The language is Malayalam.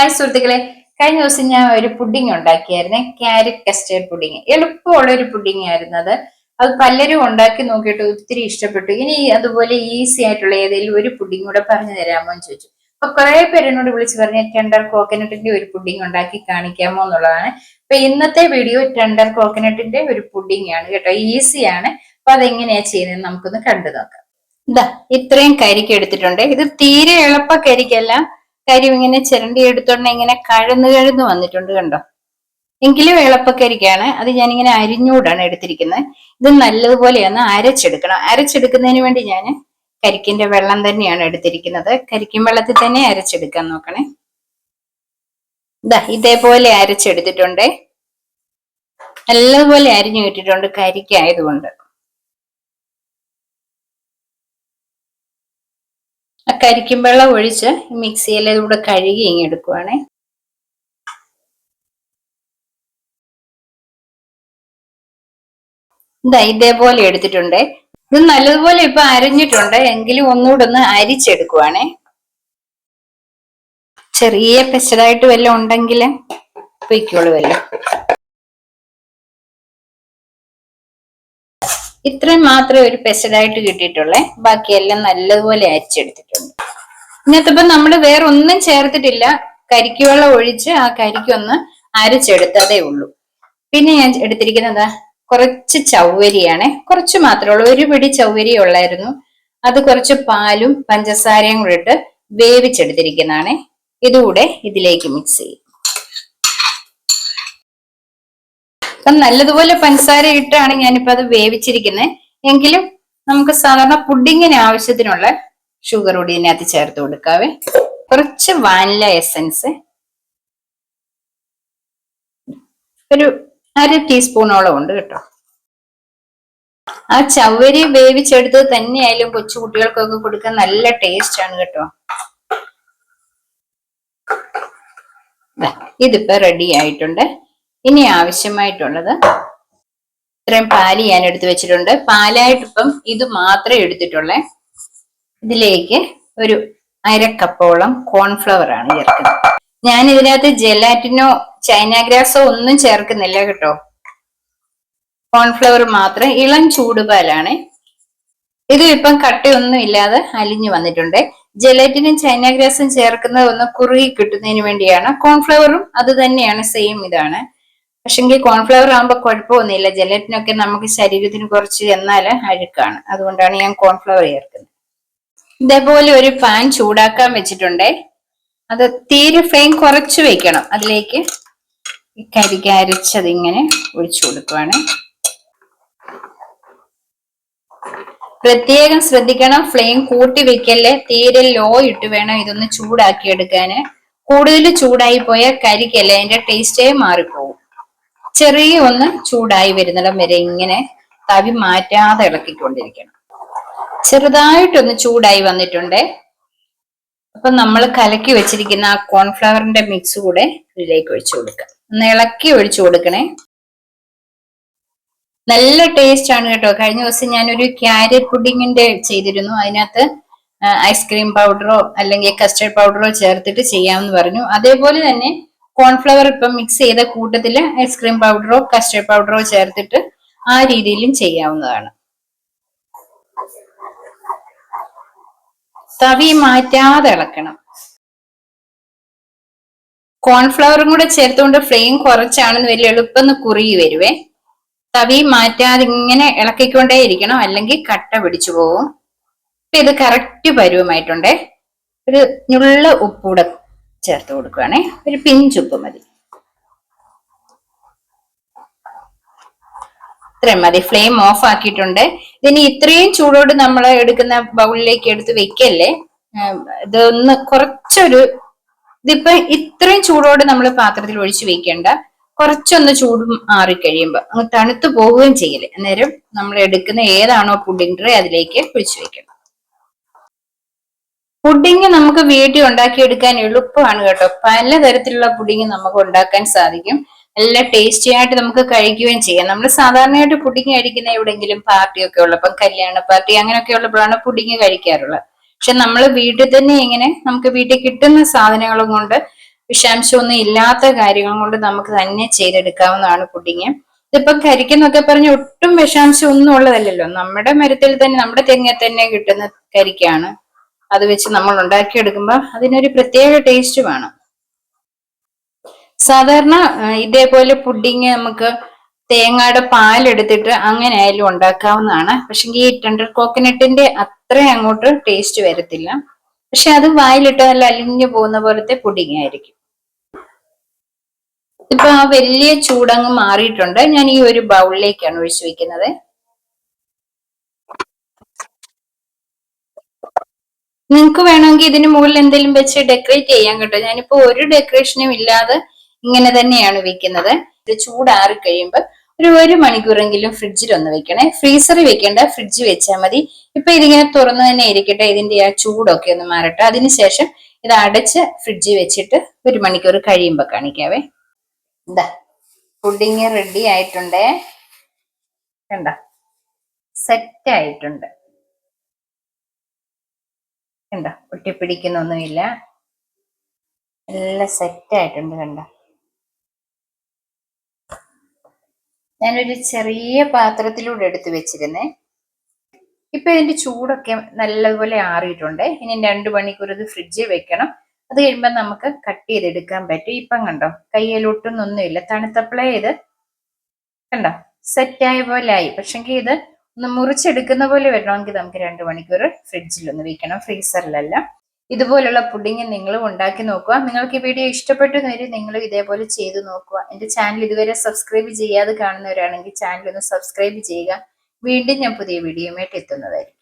ഹായ് സുഹൃത്തുക്കളെ. കഴിഞ്ഞ ദിവസം ഞാൻ ഒരു പുഡിംഗ് ഉണ്ടാക്കിയായിരുന്നേ. ക്യാരറ്റ് കസ്റ്റേർഡ് പുഡിംഗ് എളുപ്പമുള്ള ഒരു പുഡിംഗ് ആയിരുന്നു അത് അത് പലരും ഉണ്ടാക്കി നോക്കിയിട്ട് ഒത്തിരി ഇഷ്ടപ്പെട്ടു. ഇനി അതുപോലെ ഈസി ആയിട്ടുള്ള ഏതെങ്കിലും ഒരു പുഡിംഗ് കൂടെ പറഞ്ഞു തരാമോ എന്ന് ചോദിച്ചു. അപ്പൊ കുറെ പേരെന്നോട് വിളിച്ചു പറഞ്ഞ ടെൻഡർ കോക്കനട്ടിന്റെ ഒരു പുഡിംഗ് ഉണ്ടാക്കി കാണിക്കാമോ എന്നുള്ളതാണ്. അപ്പൊ ഇന്നത്തെ വീഡിയോ ടെണ്ടർ കോക്കനട്ടിന്റെ ഒരു പുഡിംഗ് ആണ് കേട്ടോ. ഈസിയാണ് അപ്പൊ അതെങ്ങനെയാ ചെയ്യുന്നത് നമുക്കൊന്ന് കണ്ടു നോക്കാം. ഇതാ ഇത്രയും കരിക്ക് എടുത്തിട്ടുണ്ട്. ഇത് തീരെ എളുപ്പ കരിക്കല്ല. കാര്യം ഇങ്ങനെ ചിരണ്ടി എടുത്തോണ്ട് ഇങ്ങനെ കഴന്ന് കഴന്ന് വന്നിട്ടുണ്ട് കണ്ടോ? എങ്കിലും എളുപ്പക്കരിക്കാണ്. അത് ഞാനിങ്ങനെ അരിഞ്ഞൂടാണ് എടുത്തിരിക്കുന്നത്. ഇത് നല്ലതുപോലെ ഒന്ന് അരച്ചെടുക്കണം. അരച്ചെടുക്കുന്നതിന് വേണ്ടി ഞാൻ കരിക്കിന്റെ വെള്ളം തന്നെയാണ് എടുത്തിരിക്കുന്നത്. കരിക്കിൻ വെള്ളത്തിൽ തന്നെ അരച്ചെടുക്കാൻ നോക്കണേ. ഇതാ ഇതേപോലെ അരച്ചെടുത്തിട്ടുണ്ട്. നല്ലതുപോലെ അരിഞ്ഞു കിട്ടിയിട്ടുണ്ട് കരിക്കായതുകൊണ്ട്. ആ കരിക്കും വെള്ളം ഒഴിച്ച് മിക്സിയിൽ ഇതുകൂടെ കഴുകി ഇങ്ങ് എടുക്കുവാണേ. ഇതാ ഇതേപോലെ എടുത്തിട്ടുണ്ട്. ഇത് നല്ലതുപോലെ ഇപ്പൊ അരിഞ്ഞിട്ടുണ്ട്. എങ്കിലും ഒന്നുകൂടെ ഒന്ന് അരിച്ചെടുക്കുവാണേ. ചെറിയ പെച്ചതായിട്ട് വല്ലതും ഉണ്ടെങ്കിൽ പൊയ്ക്കോളൂ വല്ലതും ഇത്രയും മാത്രമേ ഒരു പെസഡായിട്ട് കിട്ടിയിട്ടുള്ളേ. ബാക്കിയെല്ലാം നല്ലതുപോലെ അരിച്ചെടുത്തിട്ടുണ്ട്. ഇന്നത്തെ ഇപ്പൊ നമ്മൾ വേറെ ഒന്നും ചേർത്തിട്ടില്ല. കരിക്കുവെള്ളം ഒഴിച്ച് ആ കരിക്കൊന്ന് അരച്ചെടുത്തതേ ഉള്ളൂ. പിന്നെ ഞാൻ എടുത്തിരിക്കുന്നത് കുറച്ച് ചൗവരിയാണ്. കുറച്ച് മാത്രമേ ഉള്ളൂ. ഒരു പിടി ചൗവരി ഉള്ളായിരുന്നു. അത് കുറച്ച് പാലും പഞ്ചസാരയും കൂടെ ഇട്ട് വേവിച്ചെടുത്തിരിക്കുന്നതാണ്. ഇതുകൂടെ ഇതിലേക്ക് മിക്സ് ചെയ്യും. അപ്പം നല്ലതുപോലെ പഞ്ചസാര ഇട്ടാണ് ഞാനിപ്പോ അത് വേവിച്ചിരിക്കുന്നത് എങ്കിലും നമുക്ക് സാധാരണ പുഡിങ്ങിന് ആവശ്യത്തിനുള്ള ഷുഗർ കൂടി ഇതിനകത്ത് ചേർത്ത് കൊടുക്കാവേ. കുറച്ച് വാനില എസൻസ് ഒരു അര ടീസ്പൂണോളം ഉണ്ട് കേട്ടോ. ആ ചവരി വേവിച്ചെടുത്തത് തന്നെയായാലും കൊച്ചു കൊടുക്കാൻ നല്ല ടേസ്റ്റ് ആണ് കേട്ടോ. ഇതിപ്പോ റെഡി ആയിട്ടുണ്ട്. ഇനി ആവശ്യമായിട്ടുള്ളത് ഇത്രയും പാൽ ഞാൻ എടുത്തു വെച്ചിട്ടുണ്ട്. പാലായിട്ടിപ്പം ഇത് മാത്രമേ എടുത്തിട്ടുള്ളേ. ഇതിലേക്ക് ഒരു അരക്കപ്പോളം കോൺഫ്ലവർ ആണ് ചേർക്കുന്നത്. ഞാൻ ഇതിനകത്ത് ജെലാറ്റിനോ ചൈന ഗ്രാസോ ഒന്നും ചേർക്കുന്നില്ല കേട്ടോ. കോൺഫ്ലവർ മാത്രം. ഇളം ചൂടുപാലാണ്. ഇത് ഇപ്പം കട്ടയൊന്നും ഇല്ലാതെ അലിഞ്ഞു വന്നിട്ടുണ്ട്. ജെലറ്റിനും ചൈന ഗ്രാസും ചേർക്കുന്നത് ഒന്ന് കുറുകി കിട്ടുന്നതിന് വേണ്ടിയാണ്. കോൺഫ്ലവറും അത് തന്നെയാണ് സെയിം ഇതാണ്. പക്ഷെങ്കിൽ കോൺഫ്ലവർ ആകുമ്പോൾ കുഴപ്പമൊന്നുമില്ല. ജലറ്റിനൊക്കെ നമുക്ക് ശരീരത്തിന് കുറച്ച് എന്നാൽ അഴുക്കാണ്. അതുകൊണ്ടാണ് ഞാൻ കോൺഫ്ലവർ ചേർക്കുന്നത്. ഇതേപോലെ ഒരു പാൻ ചൂടാക്കാൻ വെച്ചിട്ടുണ്ടേ. അത് തീരെ ഫ്ലെയിം കുറച്ച് വെക്കണം. അതിലേക്ക് കരിക്ക് അരച്ചത് ഇങ്ങനെ ഒഴിച്ചു കൊടുക്കുവാണ്. പ്രത്യേകം ശ്രദ്ധിക്കണം. ഫ്ലെയിം കൂട്ടി വെക്കല്ലേ തീരെ ലോ ഇട്ട് വേണം ഇതൊന്ന് ചൂടാക്കി എടുക്കാന് കൂടുതൽ ചൂടായി പോയാൽ കരിക്കല്ലേ? അതിന്റെ ടേസ്റ്റേ മാറിപ്പോകും ചെറിയ ഒന്ന് ചൂടായി വരുന്നിടം വരെ ഇങ്ങനെ തവി മാറ്റാതെ ഇളക്കിക്കൊണ്ടിരിക്കണം. ചെറുതായിട്ടൊന്ന് ചൂടായി വന്നിട്ടുണ്ട്. അപ്പൊ നമ്മൾ കലക്കി വെച്ചിരിക്കുന്ന ആ കോൺഫ്ലവറിന്റെ മിക്സ് കൂടെ ഇതിലേക്ക് ഒഴിച്ചു കൊടുക്കാം ഒന്ന് ഇളക്കി ഒഴിച്ചു കൊടുക്കണേ. നല്ല ടേസ്റ്റ് ആണ് കേട്ടോ. കഴിഞ്ഞ ദിവസം ഞാനൊരു ക്യാരറ്റ് പുഡിങ്ങിന്റെ ചെയ്തിരുന്നു. അതിനകത്ത് ഐസ്ക്രീം പൗഡറോ അല്ലെങ്കിൽ കസ്റ്റർഡ് പൗഡറോ ചേർത്തിട്ട് ചെയ്യാമെന്ന് പറഞ്ഞു. അതേപോലെ തന്നെ കോൺഫ്ലവർ ഇപ്പം മിക്സ് ചെയ്ത കൂട്ടത്തിൽ ഐസ്ക്രീം പൗഡറോ കസ്റ്റർഡ് പൗഡറോ ചേർത്തിട്ട് ആ രീതിയിലും ചെയ്യാവുന്നതാണ്. തവി മാറ്റാതെ ഇളക്കണം. കോൺഫ്ലവറും കൂടെ ചേർത്തുകൊണ്ട് ഫ്ലെയിം കുറച്ചാണെന്ന് വലിയ എളുപ്പം കുറുകി വരുവേ. തവി മാറ്റാതെ ഇങ്ങനെ ഇളക്കിക്കൊണ്ടേ ഇരിക്കണം അല്ലെങ്കിൽ കട്ട പിടിച്ചു പോകും. ഇത് കറക്റ്റ് പരുവമായിട്ടുണ്ടേ. ഒരു ഞുള്ള ഉപ്പൂടെ ചേർത്ത് കൊടുക്കുകയാണേ ഒരു പിഞ്ചുപ്പ് മതി. ഇത്രയും മതി. ഫ്ലെയിം ഓഫ് ആക്കിയിട്ടുണ്ട്. ഇതിന് ഇത്രയും ചൂടോട് നമ്മൾ എടുക്കുന്ന ബൗളിലേക്ക് എടുത്ത് വെക്കല്ലേ? ഇതൊന്ന് കുറച്ചൊരു ഇതിപ്പോ ഇത്രയും ചൂടോട് നമ്മൾ പാത്രത്തിൽ ഒഴിച്ചു വെക്കേണ്ട. കുറച്ചൊന്ന് ചൂട് മാറിക്കഴിയുമ്പോൾ അങ്ങ് തണുത്തു പോവുകയും ചെയ്യൽ അന്നേരം നമ്മൾ എടുക്കുന്ന ഏതാണോ പുഡിംഗ് ട്രേ അതിലേക്ക് ഒഴിച്ചു വെക്കണം. പുഡിങ് നമുക്ക് വീട്ടിൽ ഉണ്ടാക്കിയെടുക്കാൻ എളുപ്പമാണ് കേട്ടോ. പല പലതരത്തിലുള്ള പുഡിങ് നമുക്ക് ഉണ്ടാക്കാൻ സാധിക്കും. നല്ല ടേസ്റ്റി ആയിട്ട് നമുക്ക് കഴിക്കുകയും ചെയ്യാം. നമ്മൾ സാധാരണയായിട്ട് പുഡിങ് കഴിക്കുന്ന എവിടെയെങ്കിലും പാർട്ടിയൊക്കെ ഉള്ളപ്പം കല്യാണ പാർട്ടി അങ്ങനെയൊക്കെ ഉള്ളപ്പോഴാണ് പുഡിങ് കഴിക്കാറുള്ളത്. പക്ഷെ നമ്മൾ വീട്ടിൽ തന്നെ ഇങ്ങനെ നമുക്ക് വീട്ടിൽ കിട്ടുന്ന സാധനങ്ങളും കൊണ്ട് വിഷാംശമൊന്നും ഇല്ലാത്ത കാര്യങ്ങൾ കൊണ്ട് നമുക്ക് തന്നെ ചെയ്തെടുക്കാവുന്നതാണ് പുഡിങ്. ഇതിപ്പം കരിക്കെന്നൊക്കെ പറഞ്ഞ് ഒട്ടും വിഷാംശം ഒന്നും ഉള്ളതല്ലല്ലോ. നമ്മുടെ മരത്തിൽ തന്നെ നമ്മുടെ തെങ്ങിൽ തന്നെ കിട്ടുന്ന കരിക്കാണ്. അത് വെച്ച് നമ്മൾ ഉണ്ടാക്കിയെടുക്കുമ്പോൾ അതിനൊരു പ്രത്യേക ടേസ്റ്റ് വേണം. സാധാരണ ഇതേപോലെ പുഡിങ് നമുക്ക് തേങ്ങയുടെ പാലെടുത്തിട്ട് അങ്ങനെ ആയാലും ഉണ്ടാക്കാവുന്നതാണ്. പക്ഷെ ഈ ടെൻഡർ കോക്കനട്ടിന്റെ അത്രയും അങ്ങോട്ട് ടേസ്റ്റ് വരത്തില്ല. പക്ഷെ അത് വായിലിട്ട് നല്ല അലിഞ്ഞു പോകുന്ന പോലത്തെ പുഡിങ് ആയിരിക്കും. ഇപ്പൊ ആ വലിയ ചൂടങ്ങ് മാറിയിട്ടുണ്ട്. ഞാൻ ഈ ഒരു ബൗളിലേക്കാണ് ഒഴിച്ചു വെക്കുന്നത്. നിങ്ങൾക്ക് വേണമെങ്കിൽ ഇതിന് മുകളിൽ എന്തെങ്കിലും വെച്ച് ഡെക്കറേറ്റ് ചെയ്യാൻ കേട്ടോ. ഞാനിപ്പോ ഒരു ഡെക്കറേഷനും ഇല്ലാതെ ഇങ്ങനെ തന്നെയാണ് വെക്കുന്നത്. ഇത് ചൂടാറി കഴിയുമ്പോൾ ഒരു ഒരു മണിക്കൂറെങ്കിലും ഫ്രിഡ്ജിൽ ഒന്ന് വെക്കണേ. ഫ്രീസറിൽ വെക്കേണ്ട ഫ്രിഡ്ജ് വെച്ചാൽ മതി. ഇപ്പൊ ഇതിങ്ങനെ തുറന്നു തന്നെ ഇരിക്കട്ടെ ഇതിന്റെ ആ ചൂടൊക്കെ ഒന്ന് മാറട്ടെ. അതിനുശേഷം ഇത് അടച്ച് ഫ്രിഡ്ജിൽ വെച്ചിട്ട് ഒരു മണിക്കൂർ കഴിയുമ്പോൾ കാണിക്കാവേ. എന്താ പുഡിങ് റെഡി ആയിട്ടുണ്ടേ. കണ്ട? സെറ്റ് ആയിട്ടുണ്ട്. കണ്ട ഒട്ടിപ്പിടിക്കുന്നൊന്നുമില്ല. എല്ലാം സെറ്റ് ആയിട്ടുണ്ട് കണ്ട. ഞാനൊരു ചെറിയ പാത്രത്തിലൂടെ എടുത്ത് വെച്ചിരുന്നേ. ഇപ്പൊ ഇതിന്റെ ചൂടൊക്കെ നല്ലതുപോലെ ആറിയിട്ടുണ്ട്. ഇനി രണ്ടു മണിക്കൂർ ഇത് ഫ്രിഡ്ജിൽ വെക്കണം. അത് കഴിയുമ്പോൾ നമുക്ക് കട്ട് ചെയ്തെടുക്കാൻ പറ്റും. ഇപ്പം കണ്ടോ കയ്യിലൊട്ടുന്നൊന്നുമില്ല. തണുത്തപ്പോഴേ ഇത് കണ്ടോ സെറ്റായ പോലെ ആയി. പക്ഷെങ്കിൽ ഇത് മുറിച്ചെടുക്കുന്ന പോലെ വരണമെങ്കിൽ നമുക്ക് രണ്ട് മണിക്കൂർ ഫ്രിഡ്ജിൽ ഒന്ന് വെക്കണം ഫ്രീസറിലല്ല. ഇതുപോലുള്ള പുഡിങ് നിങ്ങൾ ഉണ്ടാക്കി നോക്കുക. നിങ്ങൾക്ക് ഈ വീഡിയോ ഇഷ്ടപ്പെട്ടു വരും നിങ്ങൾ ഇതേപോലെ ചെയ്തു നോക്കുക. എന്റെ ചാനൽ ഇതുവരെ സബ്സ്ക്രൈബ് ചെയ്യാതെ കാണുന്നവരാണെങ്കിൽ ചാനൽ ഒന്ന് സബ്സ്ക്രൈബ് ചെയ്യുക. വീണ്ടും ഞാൻ പുതിയ വീഡിയോയുമായിട്ട് എത്തുന്നതായിരിക്കും.